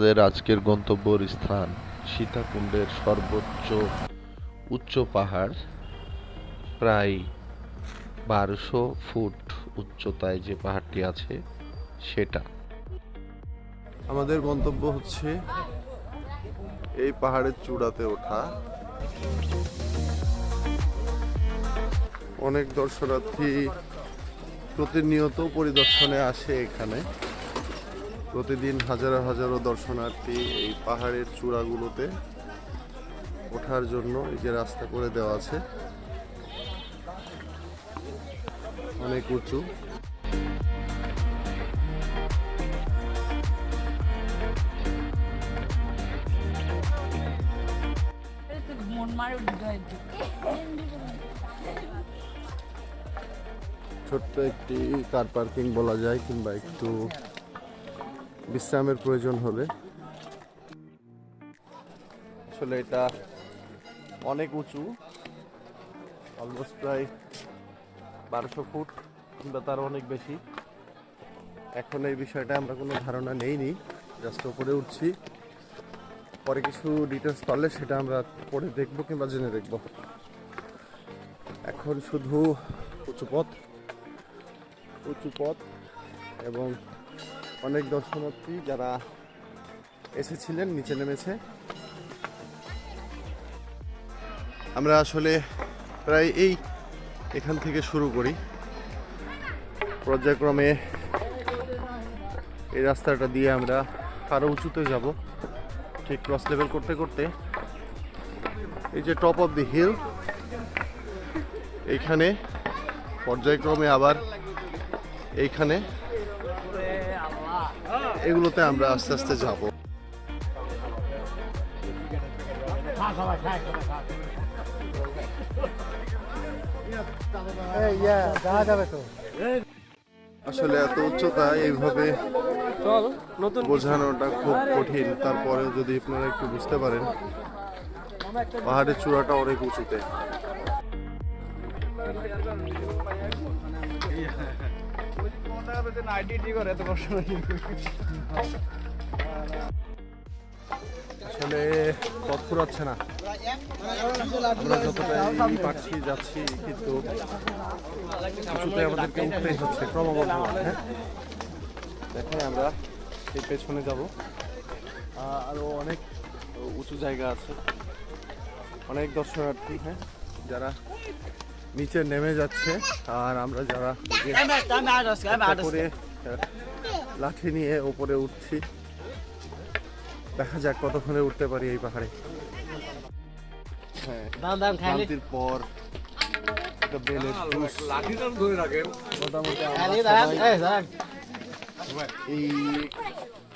আমাদের আজকের গন্তব্যর স্থান সীতাকুণ্ডের সর্বোচ্চ উচ্চ পাহাড়, প্রায় বারোশো ফুট উচ্চতায় যে পাহাড়টি আছে, সেটা। আমাদের গন্তব্য হচ্ছে এই পাহাড়ের চূড়াতে ওঠা। অনেক দর্শনার্থী প্রতিনিয়ত পরিদর্শনে আসে এখানে। প্রতিদিন হাজারো হাজারো দর্শনার্থী এই পাহাড়ের চূড়াগুলোতে ওঠার জন্য এই যে রাস্তা করে দেওয়া আছে। অনেক উঁচু। ছোট্ট একটি কার পার্কিং বলা যায় কিংবা একটু বিশ্রামের প্রয়োজন হলে আসলে এটা অনেক উঁচু অলমোস্ট প্রায় বারোশো ফুট কিংবা তার অনেক বেশি। এখন এই বিষয়টা আমরা কোনো ধারণা নেইনি জাস্ট উপরে উঠছি। পরে কিছু ডিটেলস পারলে সেটা আমরা পরে দেখব কিংবা জেনে দেখব। এখন শুধু উঁচু পথ উঁচু পথ এবং অনেক দর্শনার্থী যারা এসেছিলেন, নিচে নেমেছে। আমরা আসলে প্রায় এই এখান থেকে শুরু করি। পর্যায়ক্রমে এই রাস্তাটা দিয়ে আমরা আরও উঁচুতে যাব, ঠিক ক্রস লেভেল করতে করতে। এই যে টপ অফ দি হিল এইখানে পর্যায়ক্রমে আবার এইখানে এগুলোতে আমরা আস্তে আস্তে যাব। আসলে এত উচ্চতা এইভাবে বোঝানোটা খুব কঠিন। তারপরে যদি আপনারা একটু বুঝতে পারেন, পাহাড়ের চূড়াটা অনেক উঁচুতে। আসলে পথ ফুরাচ্ছে না। আমরা যতটাই পারছি যাচ্ছি, কিন্তু কিছুতে আমাদেরকে উঠতেই হচ্ছে, ক্রমবর্ধমান হ্যাঁ? দেখেন আমরা এই পেছনে যাব। আরও অনেক উঁচু জায়গা আছে। অনেক দর্শনার্থী হ্যাঁ? যারা নিচে নেমে যাচ্ছে। আর আমরা যারা করে লাঠি নিয়ে ওপরে উঠছি দেখা যাক কতক্ষণে উঠতে পারি এই পাহাড়ে। হ্যাঁ পর এই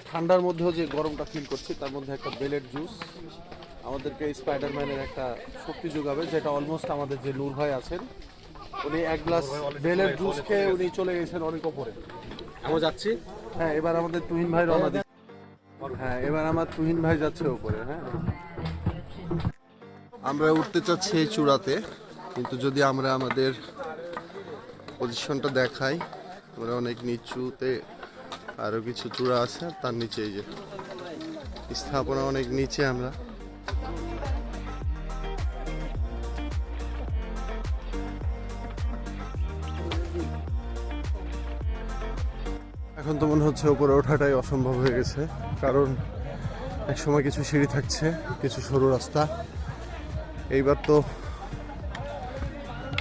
ঠান্ডার মধ্যেও যে গরমটা ফিল করছি তার মধ্যে একটা বেলের জুস আমাদেরকে স্পাইডারম্যানের একটা শক্তি যোগাবে যেটা অলমোস্ট আমাদের যে নূর ভাই আছেন উনি এক গ্লাস বেলের জুস খেয়ে উনি চলে গেছেন অনেক ওপরে। আমি যাচ্ছি। হ্যাঁ এবার আমাদের তুহিন ভাই রওনা দিচ্ছে। হ্যাঁ এবার আমার তুহিন ভাই যাচ্ছে ওপরে হ্যাঁ। আমরা উঠতে চাচ্ছি এই চূড়াতে কিন্তু যদি আমরা আমাদের পজিশনটা দেখাই আমরা অনেক নিচুতে আরও কিছু চূড়া আছে তার নিচে এই যে স্থাপনা অনেক নিচে আমরা। এখন তো মনে হচ্ছে উপরে ওঠাটাই অসম্ভব হয়ে গেছে, কারণ এক সময় কিছু সিঁড়ি থাকছে, কিছু সরু রাস্তা। এইবার তো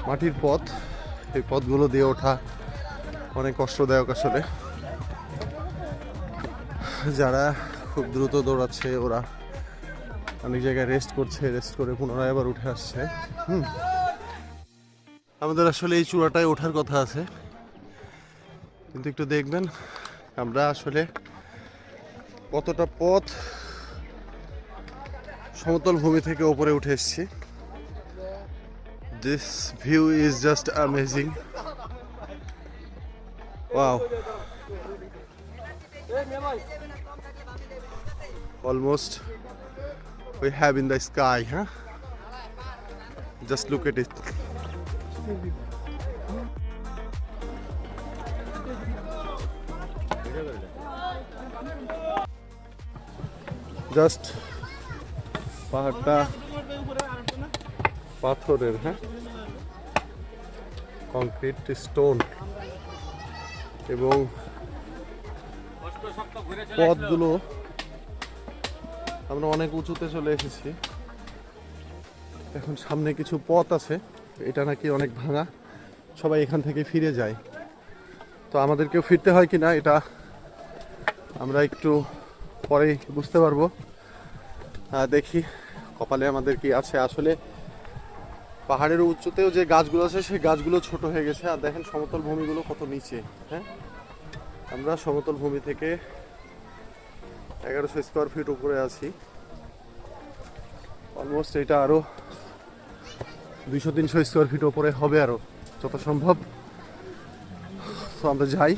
মাটির পথ, এই পথগুলো দিয়ে ওঠা অনেক কষ্টদায়ক আসলে। যারা খুব দ্রুত দৌড়াচ্ছে, ওরা অনেক জায়গায় রেস্ট করছে রেস্ট করে পুনরায় আবার উঠে আসছে। হুম। আমাদের আসলে এই চূড়াটায় ওঠার কথা আছে। কিন্তু একটু দেখবেন, আমরা আসলে কতটা পথ সমতল ভূমি থেকে উপরে উঠে এসেছি। This view is just amazing wow almost we have in the sky, huh? Just look at it. Just পাহাড়টা পাথরের হ্যাঁ? Concrete, stone. এবং পথগুলো আমরা অনেক উঁচুতে চলে এসেছি। এখন সামনে কিছু পথ আছে। এটা নাকি অনেক ভাঙা। সবাই এখান থেকে ফিরে যায়। তো আমাদেরকেও ফিরতে হয় কি না এটা আমরা একটু পরেই বুঝতে পারব। দেখি কপালে আমাদের কি আছে। আসলে পাহাড়ের উচ্চতেও যে গাছগুলো আছে, সেই গাছগুলো ছোট হয়ে গেছে। আর দেখেন সমতল ভূমিগুলো কত নিচে হ্যাঁ? আমরা সমতল ভূমি থেকে এগারোশো স্কোয়ার ফিট উপরে আছি। অলমোস্ট এটা আরও দুইশো, তিনশো স্কোয়ার ফিট উপরে হবে আরও যত সম্ভব তো আমরা যাই,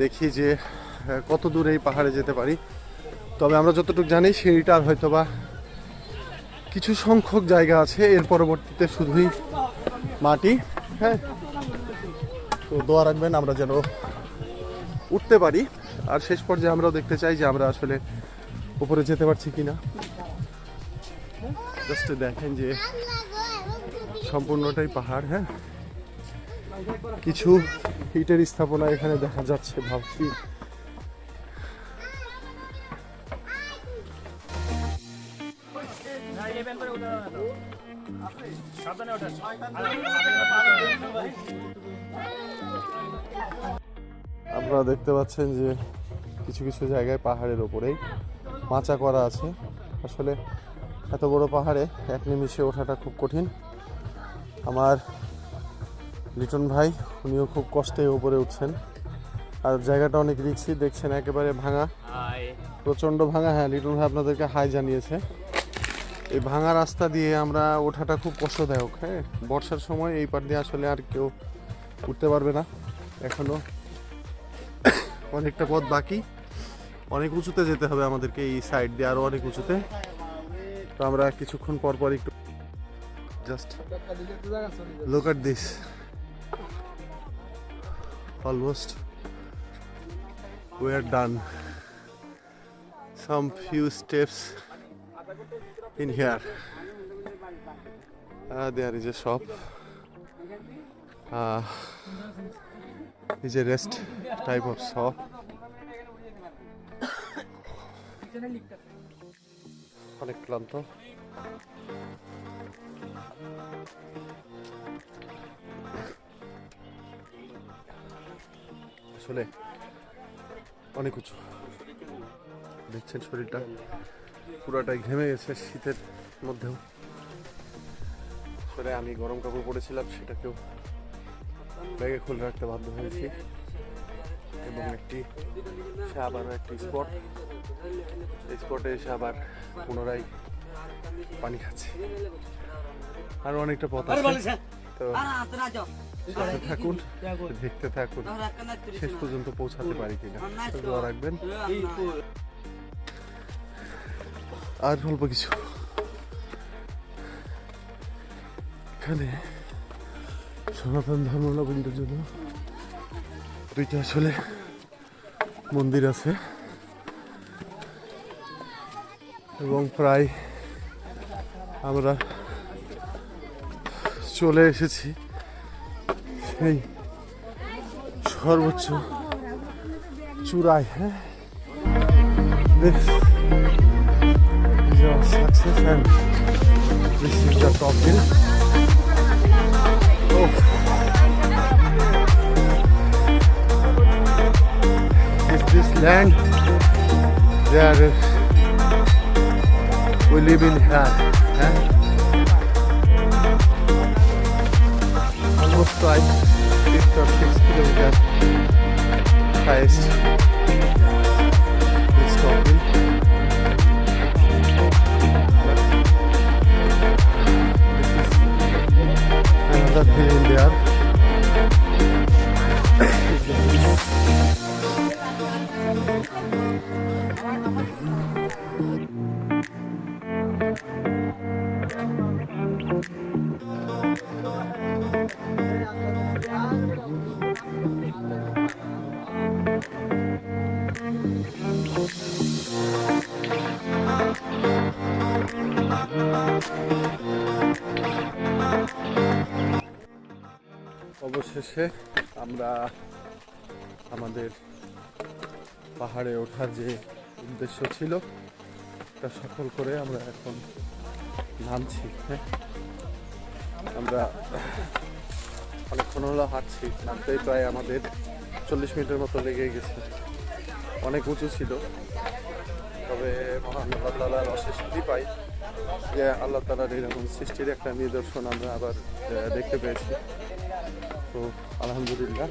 দেখি যে কত দূর এই পাহাড়ে যেতে পারি। তবে আমরা যতটুকু জানি সিঁড়িটার হয়তো বা কিছু সংখ্যক জায়গা আছে, এর পরবর্তীতে শুধুই মাটি। হ্যাঁ তো দোয়া রাখবেন আমরা যেন উঠতে পারি। আর শেষ পর্যায়ে আমরাও দেখতে চাই যে আমরা আসলে উপরে যেতে পারছি কিনা। জাস্ট দেখেন যে সম্পূর্ণটাই পাহাড় হ্যাঁ। কিছু ইটের স্থাপনা এখানে দেখা যাচ্ছে, ভাবছি। আপনারা দেখতে পাচ্ছেন যে কিছু কিছু জায়গায় পাহাড়ের ওপরেই মাচা করা আছে। আসলে এত বড় পাহাড়ে এক নিমিষে ওঠাটা খুব কঠিন। আমার লিটন ভাই উনিও খুব কষ্টে ওপরে উঠছেন। আর জায়গাটা অনেক রিক্সি দেখছেন একেবারে ভাঙা। প্রচণ্ড ভাঙা। হ্যাঁ লিটন ভাই আপনাদেরকে হাই জানিয়েছে। এই ভাঙা রাস্তা দিয়ে আমরা ওঠাটা খুব কষ্টদায়ক। হ্যাঁ বর্ষার সময় এই পার দিয়ে আসলে আর কেউ উঠতে পারবে না। এখনও অনেকটা পথ বাকি। অনেক উঁচুতে যেতে হবে আমাদেরকে এই সাইড দিয়ে আরও অনেক উঁচুতে। তো আমরা কিছুক্ষণ পর পর একটু just this almost we're done some few steps in here there is a shop is a rest type of shop অনেক ক্লান্ত। আসলে অনেক উঁচু। দেখছেন শরীরটা? পুরাটাই ঘেমে গেছে শীতের মধ্যেও। আসলে আমি গরম কাপড় পরেছিলাম, সেটাকেও ব্যাগে খুলে রাখতে বাধ্য হয়েছি। এবং একটি সে আবার একটি স্পট। এই স্পটে এসে আবার পুনরায় পানি খাচ্ছি। আরও অনেকটা পথ আছে। তো সাথে থাকুন দেখতে থাকুন। শেষ পর্যন্ত পৌঁছাতে পারি কিনা। তো দোয়া রাখবেন। আর অল্প কিছু। এখানে সনাতন ধর্মাবলম্বীদের জন্য। দুইটা আসলে মন্দির আছে। এবং প্রায় আমরা চলে এসেছি সেই সর্বোচ্চ চূড়ায় হ্যাঁ? Success and this is land? There is. We live in here. Huh? Almost like six or six kilometers শেষে আমরা আমাদের পাহাড়ে ওঠার যে উদ্দেশ্য ছিল, তা সফল করে আমরা এখন নামছি হ্যাঁ? আমরা অনেকক্ষণ হলো হাঁটছি, নামতেই প্রায় আমাদের চল্লিশ মিনিটের মতো লেগে গেছে। অনেক উঁচু ছিল, তবে মহান আল্লাহ তালার অশেষ পাই যে আল্লাহ তালার এরকম সৃষ্টির একটা নিদর্শন আমরা আবার দেখতে পেয়েছি। তো আলহামদুলিল্লাহ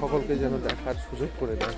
সকলকে যেন দেখার সুযোগ করে দেয়।